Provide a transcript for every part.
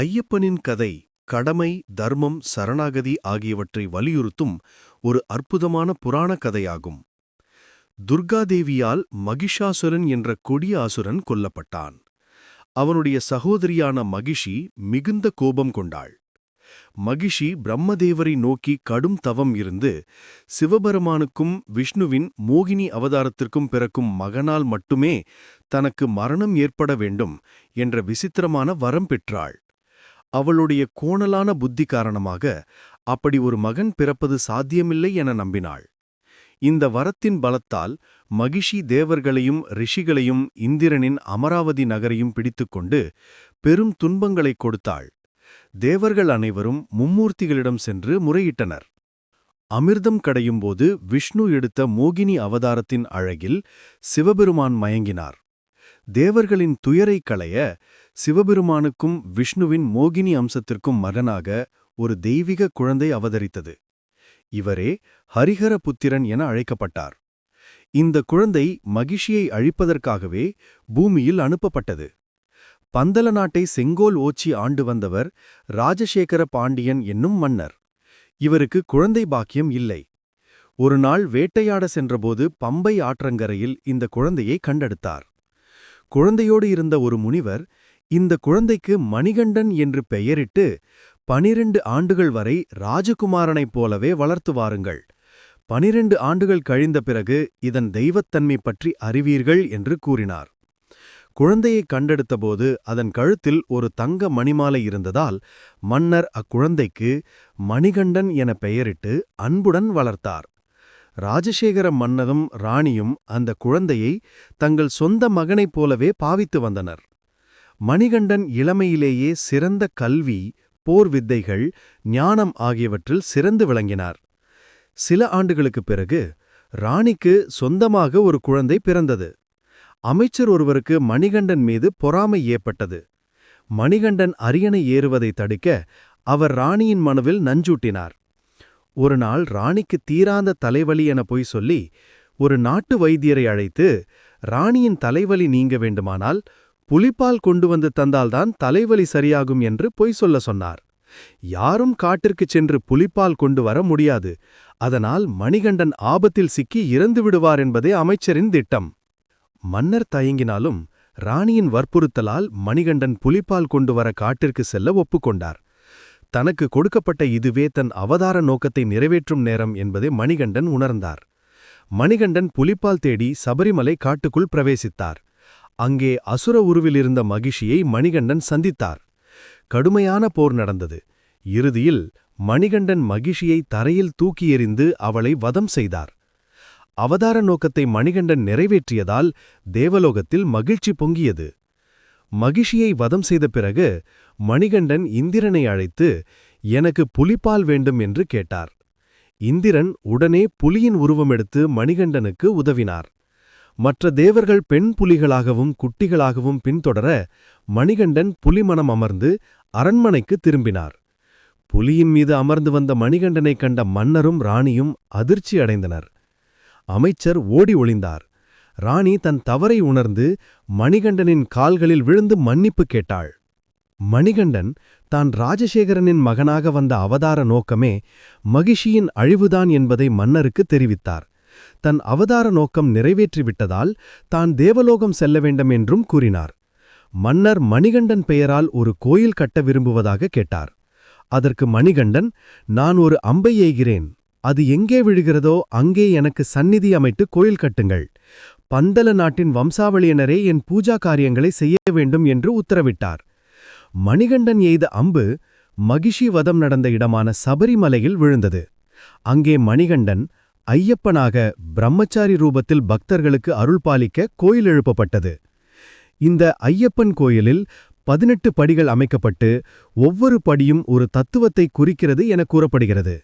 ஐயப்பனின் கதை கடமை தர்மம் சரணாகதி ஆகியவற்றை வலியுறுத்தும் ஒரு அற்புதமான புராண கதையாகும். துர்காதேவியால் மகிஷாசுரன் என்ற கொடிய அசுரன் கொல்லப்பட்டான். அவனுடைய சகோதரியான மகிஷி மிகுந்த கோபம் கொண்டாள். மகிஷி பிரம்மதேவரை நோக்கி கடும் தவம் இருந்து சிவபெருமானுக்கும் விஷ்ணுவின் மோகினி அவதாரத்திற்கும் பிறக்கும் மகனால் மட்டுமே தனக்கு மரணம் ஏற்பட வேண்டும் என்ற விசித்திரமான வரம் பெற்றாள். அவளுடைய கோணலான புத்தி காரணமாக அப்படி ஒரு மகன் பிறப்பது சாத்தியமில்லை என நம்பினாள். இந்த வரத்தின் பலத்தால் மகிஷி தேவர்களையும் ரிஷிகளையும் இந்திரனின் அமராவதி நகரையும் பிடித்துக்கொண்டு பெரும் துன்பங்களைக் கொடுத்தாள். தேவர்கள் அனைவரும் மும்மூர்த்திகளிடம் சென்று முறையிட்டனர். அமிர்தம் கடையும்போது விஷ்ணு எடுத்த மோகினி அவதாரத்தின் அழகில் சிவபெருமான் மயங்கினார். தேவர்களின் துயரைக் களைய சிவபெருமானுக்கும் விஷ்ணுவின் மோகினி அம்சத்திற்கும் மகனாக ஒரு தெய்வீக குழந்தை அவதரித்தது. இவரே ஹரிஹர புத்திரன் என அழைக்கப்பட்டார். இந்த குழந்தை மகிஷியை அழிப்பதற்காகவே பூமியில் அனுப்பப்பட்டது. பந்தல நாட்டை செங்கோல் ஓச்சி ஆண்டு வந்தவர் ராஜசேகர பாண்டியன் என்னும் மன்னர். இவருக்கு குழந்தை பாக்கியம் இல்லை. ஒரு நாள் வேட்டையாட சென்றபோது பம்பை ஆற்றங்கரையில் இந்த குழந்தையை கண்டெடுத்தார். குழந்தையோடு இருந்த ஒரு முனிவர் இந்த குழந்தைக்கு மணிகண்டன் என்று பெயரிட்டு பனிரெண்டு ஆண்டுகள் வரை ராஜகுமாரனைப் போலவே வளர்த்து வாருங்கள். பனிரெண்டு ஆண்டுகள் கழிந்த பிறகு இதன் தெய்வத்தன்மை பற்றி அறிவீர்கள் என்று கூறினார். குழந்தையை கண்டெடுத்தபோது அதன் கழுத்தில் ஒரு தங்க மணிமாலை இருந்ததால் மன்னர் அக்குழந்தைக்கு மணிகண்டன் என பெயரிட்டு அன்புடன் வளர்த்தார். ராஜசேகர மன்னரும் ராணியும் அந்த குழந்தையை தங்கள் சொந்த மகனைப் போலவே பாவித்து வந்தனர். மணிகண்டன் இளமையிலேயே சிறந்த கல்வி போர் வித்தைகள் ஞானம் ஆகியவற்றில் சிறந்து விளங்கினார். சில ஆண்டுகளுக்குப் பிறகு ராணிக்கு சொந்தமாக ஒரு குழந்தை பிறந்தது. அமைச்சர் ஒருவருக்கு மணிகண்டன் மீது பொறாமை ஏற்பட்டது. மணிகண்டன் அரியணை ஏறுவதை தடுக்க அவர் ராணியின் மனுவில் நஞ்சூட்டினார். ஒரு நாள் ராணிக்கு தீராந்த தலைவலி என பொய் சொல்லி ஒரு நாட்டு வைத்தியரை அழைத்து ராணியின் தலைவலி நீங்க வேண்டுமானால் புலிப்பால் கொண்டு வந்து தந்தால்தான் தலைவலி சரியாகும் என்று பொய் சொல்ல சொன்னார். யாரும் காட்டிற்குச் சென்று புலிப்பால் கொண்டு வர முடியாது. அதனால் மணிகண்டன் ஆபத்தில் சிக்கி இறந்து விடுவார் என்பதே அமைச்சரின் திட்டம். மன்னர் தயங்கினாலும் ராணியின் வற்புறுத்தலால் மணிகண்டன் புலிப்பால் கொண்டு வர காட்டிற்கு செல்ல ஒப்புக்கொண்டார். தனக்கு கொடுக்கப்பட்ட இதுவே தன் அவதார நோக்கத்தை நிறைவேற்றும் நேரம் என்பதை மணிகண்டன் உணர்ந்தார். மணிகண்டன் புலிப்பால் தேடி சபரிமலை காட்டுக்குள் பிரவேசித்தார். அங்கே அசுர உருவிலிருந்த மகிஷியை மணிகண்டன் சந்தித்தார். கடுமையான போர் நடந்தது. இறுதியில் மணிகண்டன் மகிஷியை தரையில் தூக்கி எறிந்து அவளை வதம் செய்தார். அவதார நோக்கத்தை மணிகண்டன் நிறைவேற்றியதால் தேவலோகத்தில் மகிழ்ச்சி பொங்கியது. மகிஷியை வதம் செய்த பிறகு மணிகண்டன் இந்திரனை அழைத்து எனக்கு புலிப்பால் வேண்டும் என்று கேட்டார். இந்திரன் உடனே புலியின் உருவமெடுத்து மணிகண்டனுக்கு உதவினார். மற்ற தேவர்கள் பெண் புலிகளாகவும் குட்டிகளாகவும் பின்தொடர மணிகண்டன் புலிமணம் அமர்ந்து அரண்மனைக்கு திரும்பினார். புலியின் மீது அமர்ந்து வந்த மணிகண்டனைக் கண்ட மன்னரும் ராணியும் அதிர்ச்சி அடைந்தனர். அமைச்சர் ஓடி ஒளிந்தார். ராணி தன் தவறை உணர்ந்து மணிகண்டனின் கால்களில் விழுந்து மன்னிப்பு கேட்டாள். மணிகண்டன் தான் ராஜசேகரனின் மகனாக வந்த அவதார நோக்கமே மகிஷியின் அழிவுதான் என்பதை மன்னருக்கு தெரிவித்தார். தன் அவதார நோக்கம் நிறைவேற்றிவிட்டதால் தான் தேவலோகம் செல்ல வேண்டும் என்றும் கூறினார். மன்னர் மணிகண்டன் பெயரால் ஒரு கோயில் கட்ட விரும்புவதாக கேட்டார். அதற்கு மணிகண்டன் நான் ஒரு அம்பை எய்கிறேன். அது எங்கே விழுகிறதோ அங்கே எனக்கு சந்நிதி அமைத்து கோயில் கட்டுங்கள். பந்தல நாட்டின் வம்சாவளியினரே என் பூஜா காரியங்களை செய்ய வேண்டும் என்று உத்தரவிட்டார். மணிகண்டன் எய்த அம்பு மகிஷி வதம் நடந்த இடமான சபரிமலையில் விழுந்தது. அங்கே மணிகண்டன் ஐயப்பனாக பிரம்மச்சாரி ரூபத்தில் பக்தர்களுக்கு அருள் பாலிக்க கோயில் எழுப்பப்பட்டது. இந்த ஐயப்பன் கோயிலில் பதினெட்டு படிகள் அமைக்கப்பட்டு ஒவ்வொரு படியும் ஒரு தத்துவத்தை குறிக்கிறது என கூறப்படுகிறது.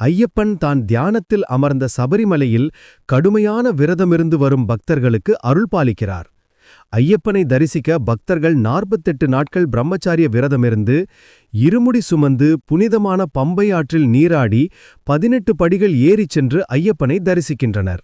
ஐயப்பன் தான் தியானத்தில் அமர்ந்த சபரிமலையில் கடுமையான விரதமிருந்து வரும் பக்தர்களுக்கு அருள் பாலிக்கிறார் ஐயப்பனை தரிசிக்க பக்தர்கள் நாற்பத்தெட்டு நாட்கள் பிரம்மச்சாரிய விரதமிருந்து இருமுடி சுமந்து புனிதமான பம்பை ஆற்றில் நீராடி பதினெட்டு படிகள் ஏறிச் சென்று ஐயப்பனை தரிசிக்கின்றனர்.